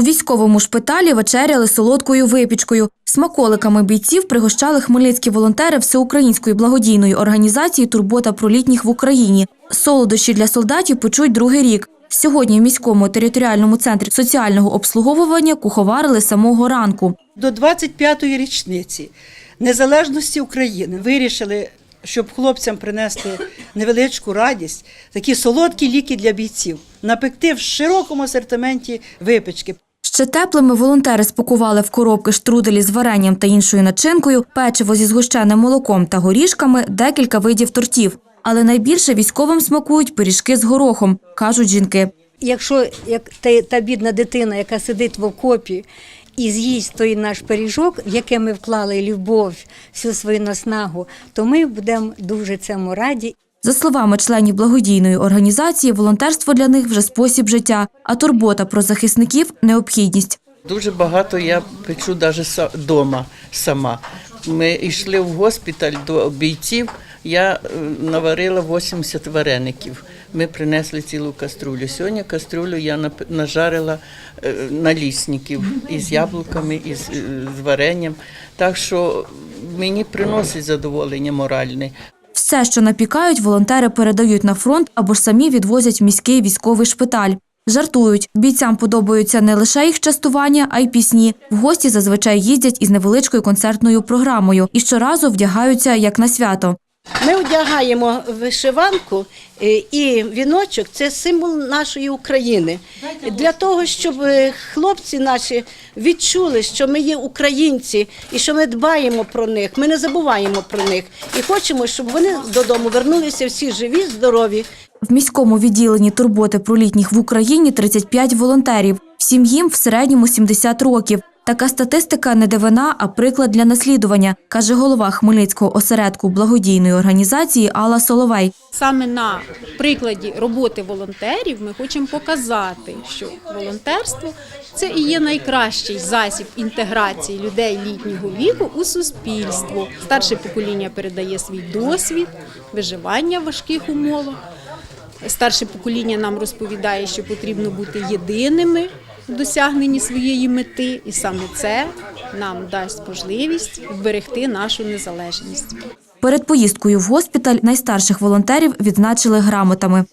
У військовому шпиталі вечеряли солодкою випічкою. Смаколиками бійців пригощали хмельницькі волонтери всеукраїнської благодійної організації Турбота про літніх в Україні. Солодощі для солдатів печуть другий рік. Сьогодні в міському територіальному центрі соціального обслуговування куховарили самого ранку. До 25-ї річниці незалежності України вирішили, щоб хлопцям принести невеличку радість, такі солодкі ліки для бійців, напекти в широкому асортименті випічки. Ще теплими волонтери спакували в коробки штруделі з варенням та іншою начинкою, печиво зі згущеним молоком та горішками, декілька видів тортів. Але найбільше військовим смакують пиріжки з горохом, кажуть жінки. Якщо як та, та бідна дитина, яка сидить в окопі і з'їсть той наш пиріжок, в яке ми вклали любов, всю свою наснагу, то ми будемо дуже цьому раді. За словами членів благодійної організації, волонтерство для них вже спосіб життя, а турбота про захисників необхідність. Дуже багато я печу навіть вдома сама. Ми йшли в госпіталь до бійців. Я е, наварила 80 вареників. Ми принесли цілу каструлю. Сьогодні каструлю я нажарила е, налісників із яблуками, із е, з варенням. Так що мені приносить задоволення моральне. Все, що напікають, волонтери передають на фронт або ж самі відвозять в міський військовий шпиталь. Жартують, бійцям подобаються не лише їх частування, а й пісні. В гості зазвичай їздять із невеличкою концертною програмою і щоразу вдягаються як на свято. Ми одягаємо вишиванку е, і віночок це символ нашої України. Для того, щоб е, хлопці наші відчули, що ми є українці і що ми дбаємо про них, ми не забуваємо про них і хочемо, щоб вони додому вернулися всі живі, здорові. В міському відділенні турботи про літніх в Україні 35 волонтерів. Всім їм в середньому 70 років. Така статистика не дивина, а приклад для наслідування, каже голова Хмельницького осередку благодійної організації Алла Соловей. Саме на прикладі роботи волонтерів ми хочемо показати, що волонтерство це і є найкращий засіб інтеграції людей літнього віку у суспільство. Старше покоління передає свій досвід виживання в важких умовах. Старше покоління нам розповідає, що потрібно бути єдиними досягненні своєї мети, і саме це нам дасть можливість вберегти нашу незалежність. Перед поїздкою в госпіталь найстарших волонтерів відзначили грамотами.